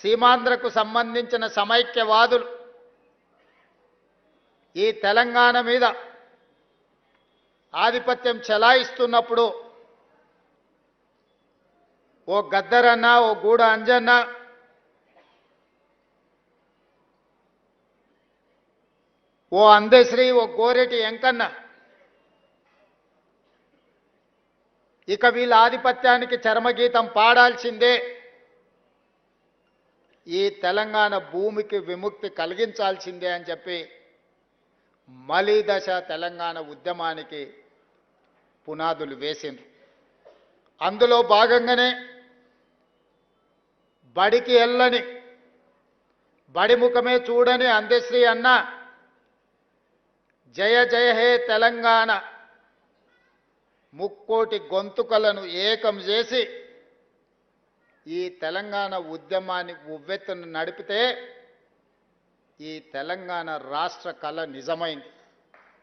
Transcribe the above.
సీమాంధ్రకు సంబంధించిన సమైక్యవాదులు ఈ తెలంగాణ మీద ఆధిపత్యం చెలాయిస్తున్నప్పుడు ఓ గద్దరన్న ఓ గూడ అంజన్న ఓ అందశ్రీ ఓ గోరెటి ఎంకన్న ఇక వీళ్ళ ఆధిపత్యానికి చరమగీతం పాడాల్సిందే. ఈ తెలంగాణ భూమికి విముక్తి కలిగించాల్సిందే అని చెప్పి మలి దశ తెలంగాణ ఉద్యమానికి పునాదులు వేసింది అందులో భాగంగానే బడికి వెళ్ళని బడి ముఖమే చూడని అందశ్రీ అన్న జయ జయ హే తెలంగాణ ముక్కోటి గొంతుకలను ఏకం చేసి ఈ తెలంగాణ ఉద్యమాన్ని ఉవ్వెత్తును నడిపితే ఈ తెలంగాణ రాష్ట్ర కళ నిజమైంది.